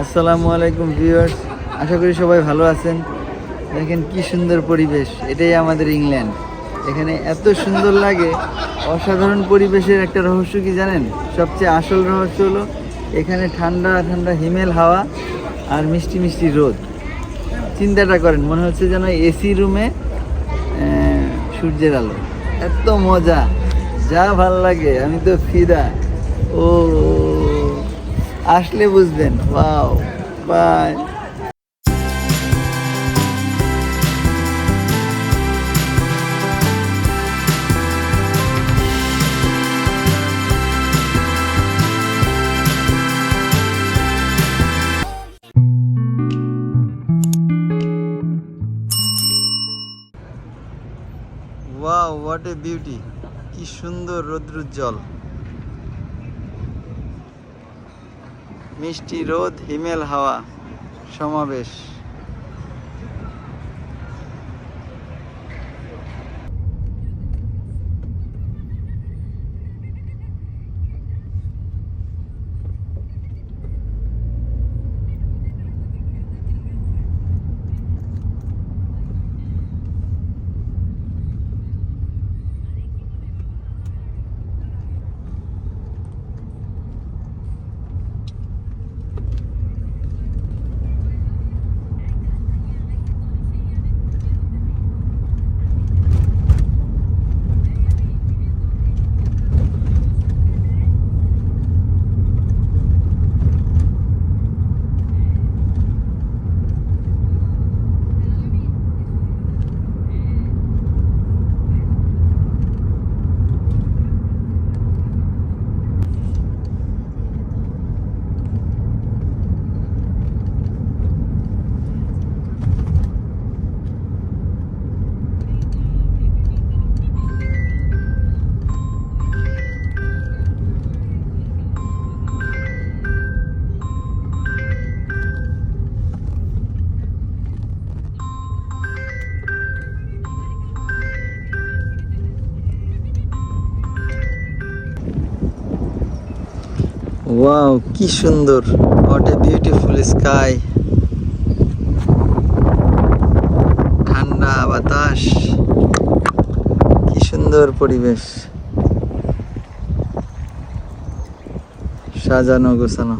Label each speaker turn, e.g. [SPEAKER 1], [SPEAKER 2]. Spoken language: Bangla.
[SPEAKER 1] আসসালামু আলাইকুম ভিউয়ার্স, আশা করি সবাই ভালো আছেন। দেখেন কি সুন্দর পরিবেশ, এটাই আমাদের ইংল্যান্ড। এখানে এত সুন্দর লাগে, অসাধারণ পরিবেশের একটা রহস্য কি জানেন? সবচেয়ে আসল রহস্য হলো, এখানে ঠান্ডা ঠান্ডা হিমেল হাওয়া আর মিষ্টি মিষ্টি রোদ। চিন্তাটা করেন, মনে হচ্ছে যেন এসি রুমে সূর্যের আলো। এত মজা, যা ভালো লাগে, আমি তো ফিদা। ও আসলে বুঝবেন wow by wow what a beauty কি সুন্দর রৌদ্রোজ্জ্বল। মিষ্টি রোদ হিমেল হাওয়া সমাবেশ। ওয়াও কি সুন্দর। হোয়াট এ বিউটিফুল স্কাই ঠান্ডা বাতাস। কি সুন্দর পরিবেশ। সাজানো গোছানো।